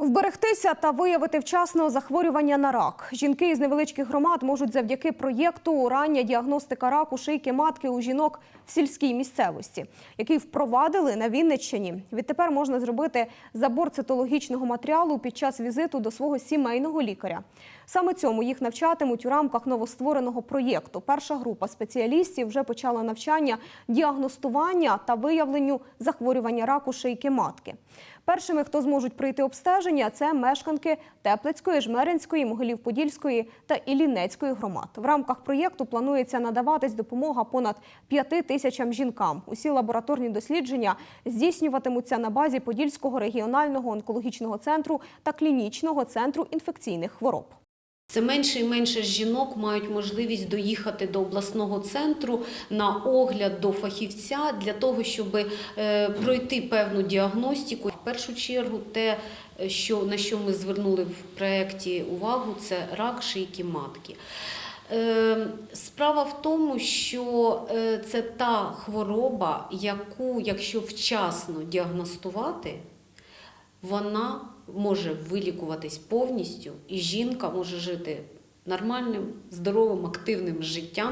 Вберегтися та виявити вчасно захворювання на рак. Жінки із невеличких громад можуть завдяки проєкту рання діагностика раку шийки матки у жінок в сільській місцевості, який впровадили на Вінниччині. Відтепер можна зробити забор цитологічного матеріалу під час візиту до свого сімейного лікаря. Саме цьому їх навчатимуть у рамках новоствореного проєкту. Перша група спеціалістів вже почала навчання діагностування та виявленню захворювання раку шийки матки. Першими, хто зможуть прийти обстеження, це мешканки Теплицької, Жмеринської, Могилів-Подільської та Іллінецької громад. В рамках проєкту планується надаватись допомога понад п'яти тисячам жінкам. Усі лабораторні дослідження здійснюватимуться на базі Подільського регіонального онкологічного центру та клінічного центру інфекційних хвороб. Все менше і менше жінок мають можливість доїхати до обласного центру на огляд до фахівця для того, щоб е, пройти певну діагностику. В першу чергу, те, що, на що ми звернули в проєкті увагу, це рак шийки матки. Е, Справа в тому, що е, це та хвороба, яку, якщо вчасно діагностувати, вона може вилікуватись повністю, і жінка може жити нормальним, здоровим, активним життям.